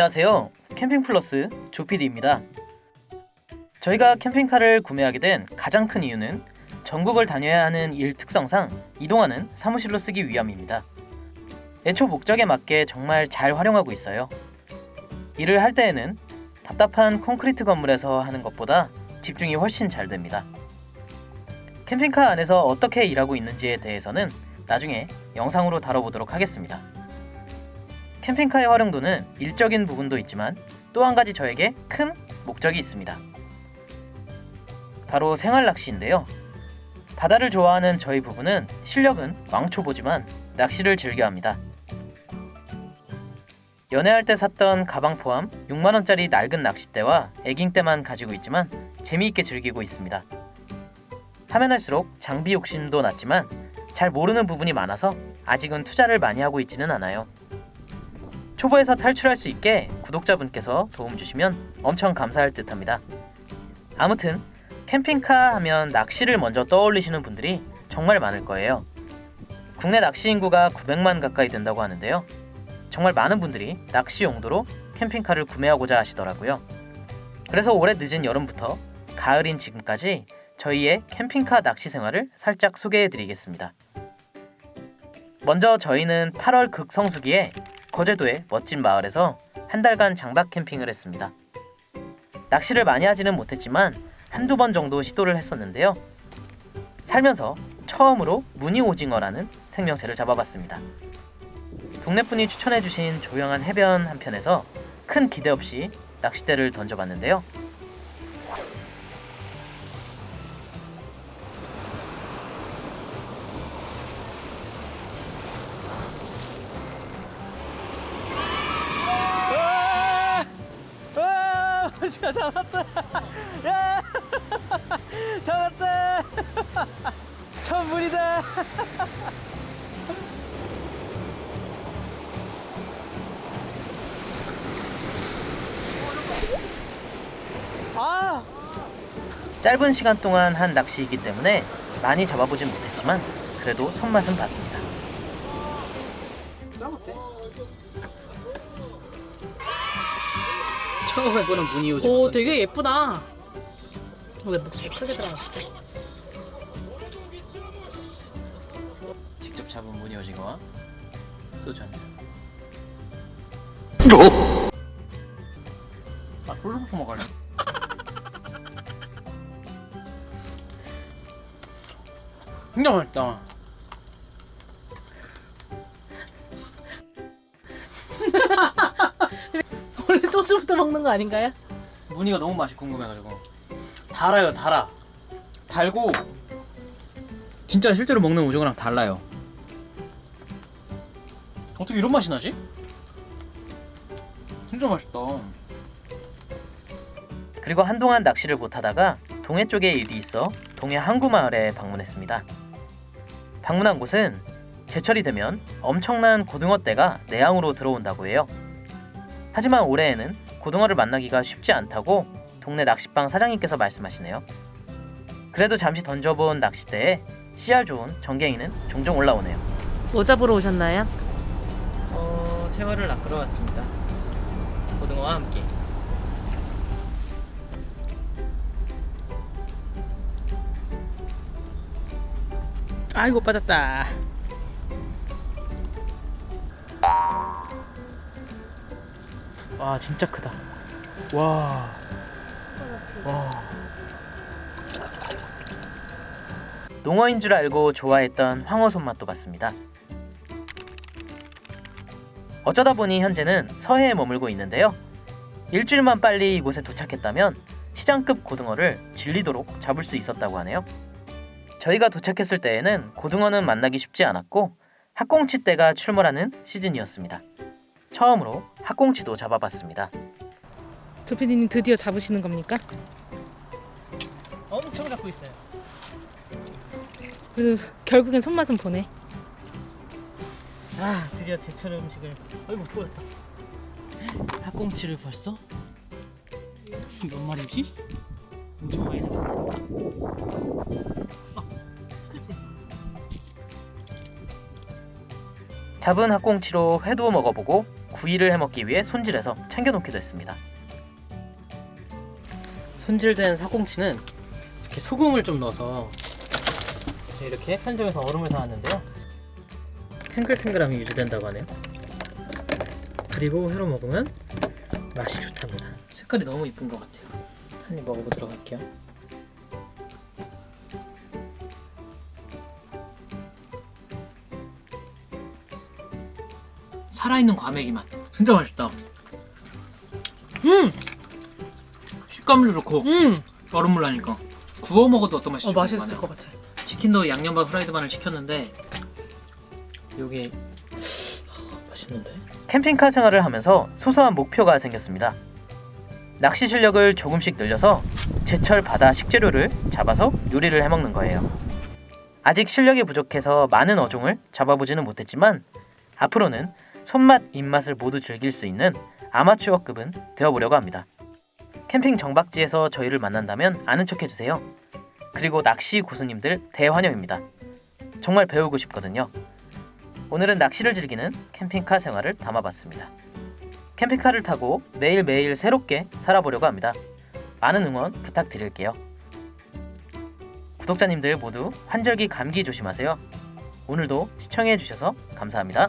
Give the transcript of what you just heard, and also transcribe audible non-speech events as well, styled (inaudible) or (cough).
안녕하세요. 캠핑 플러스 조피디입니다. 저희가 캠핑카를 구매하게 된 가장 큰 이유는 전국을 다녀야 하는 일 특성상 이동하는 사무실로 쓰기 위함입니다. 애초 목적에 맞게 정말 잘 활용하고 있어요. 일을 할 때에는 답답한 콘크리트 건물에서 하는 것보다 집중이 훨씬 잘 됩니다. 캠핑카 안에서 어떻게 일하고 있는지에 대해서는 나중에 영상으로 다뤄보도록 하겠습니다. 캠핑카의 활용도는 일적인 부분도 있지만 또 한 가지 저에게 큰 목적이 있습니다. 바로 생활 낚시인데요. 바다를 좋아하는 저희 부부는 실력은 왕초보지만 낚시를 즐겨합니다. 연애할 때 샀던 가방 포함 6만원짜리 낡은 낚싯대와 애깅대만 가지고 있지만 재미있게 즐기고 있습니다. 하면 할수록 장비 욕심도 났지만 잘 모르는 부분이 많아서 아직은 투자를 많이 하고 있지는 않아요. 초보에서 탈출할 수 있게 구독자분께서 도움 주시면 엄청 감사할 듯 합니다. 아무튼 캠핑카 하면 낚시를 먼저 떠올리시는 분들이 정말 많을 거예요. 국내 낚시 인구가 900만 가까이 된다고 하는데요. 정말 많은 분들이 낚시 용도로 캠핑카를 구매하고자 하시더라고요. 그래서 올해 늦은 여름부터 가을인 지금까지 저희의 캠핑카 낚시 생활을 살짝 소개해 드리겠습니다. 먼저 저희는 8월 극성수기에 거제도의 멋진 마을에서 한 달간 장박 캠핑을 했습니다. 낚시를 많이 하지는 못했지만 한두 번 정도 시도를 했었는데요. 살면서 처음으로 무늬 오징어라는 생명체를 잡아봤습니다. 동네 분이 추천해주신 조용한 해변 한편에서 큰 기대 없이 낚싯대를 던져봤는데요. 와! 진짜 잡았다! (laughs) 야! (laughs) 잡았다! (laughs) 천물이다! 아! 짧은 시간 동안 한 낚시이기 때문에 많이 잡아보진 못했지만 그래도 손맛은 봤습니다. 짜봤대? 처음 해보는 무늬 오징어. 오 되게 예쁘다. 왜 목소리 크게 들어갔어? 직접 잡은 무늬 오징어와 소주 한 잔. 아, 꿀루프 먹을래? 진짜 맛있다. (laughs) 원래 소주부터 먹는 거 아닌가요? 무늬가 너무 맛이 궁금해가지고. 달아요 달아. 달고 진짜 실제로 먹는 오징어랑 달라요. 어떻게 이런 맛이 나지? 진짜 맛있다. 그리고 한동안 낚시를 못하다가 동해 쪽에 일이 있어 동해 항구마을에 방문했습니다. 방문한 곳은 제철이 되면 엄청난 고등어 떼가 내항으로 들어온다고 해요 하지만 올해에는 고등어를 만나기가 쉽지 않다고 동네 낚시방 사장님께서 말씀하시네요. 그래도 잠시 던져본 낚싯대에 씨알 좋은 전갱이는 종종 올라오네요. 뭐 잡으러 오셨나요? 어, 새우를 낚으러 왔습니다. 고등어와 함께. 아이고 빠졌다. 와 진짜 크다. 와. 와. 농어인 줄 알고 좋아했던 황어 손맛도 봤습니다. 어쩌다 보니 현재는 서해에 머물고 있는데요. 일주일만 빨리 이곳에 도착했다면 시장급 고등어를 질리도록 잡을 수 있었다고 하네요. 저희가 도착했을 때에는 고등어는 만나기 쉽지 않았고 학꽁치 떼가 출몰하는 시즌이었습니다. 처음으로 학꽁치도 잡아봤습니다. 조피디님 드디어 잡으시는 겁니까? 엄청 잡고 있어요. 그래도 결국엔 손맛은 보네. 아 드디어 제철 음식을 어이구 보였다. 학꽁치를 벌써 몇 마리지? 엄청 많이 잡았다. 그치? 잡은 학꽁치로 회도 먹어보고 구이를 해먹기 위해 손질해서 챙겨놓기도 했습니다. 손질된 사공치는 이렇게 소금을 좀 넣어서 이렇게 편점에서 얼음을 사왔는데요. 탱글탱글함이 유지된다고 하네요. 그리고 회로 먹으면 맛이 좋답니다. 색깔이 너무 이쁜 것 같아요. 한 입 먹어보도록 할게요. 살아있는 과메기 맛. 진짜 맛있다. 음, 식감도 좋고. 음, 얼음물 나니까. 구워 먹어도 어떤 맛이 어 맛있을 것 같아. 치킨도 양념반 프라이드반을 시켰는데 하, 맛있는데? 캠핑카 생활을 하면서 소소한 목표가 생겼습니다. 낚시 실력을 조금씩 늘려서 제철 바다 식재료를 잡아서 요리를 해먹는 거예요. 아직 실력이 부족해서 많은 어종을 잡아보지는 못했지만 앞으로는 손맛, 입맛을 모두 즐길 수 있는 아마추어급은 되어보려고 합니다 캠핑 정박지에서 저희를 만난다면 아는 척 해주세요 그리고 낚시 고수님들 대환영입니다. 정말 배우고 싶거든요. 오늘은 낚시를 즐기는 캠핑카 생활을 담아봤습니다. 캠핑카를 타고 매일매일 새롭게 살아보려고 합니다. 많은 응원 부탁드릴게요. 구독자님들 모두 환절기 감기 조심하세요. 오늘도 시청해주셔서 감사합니다.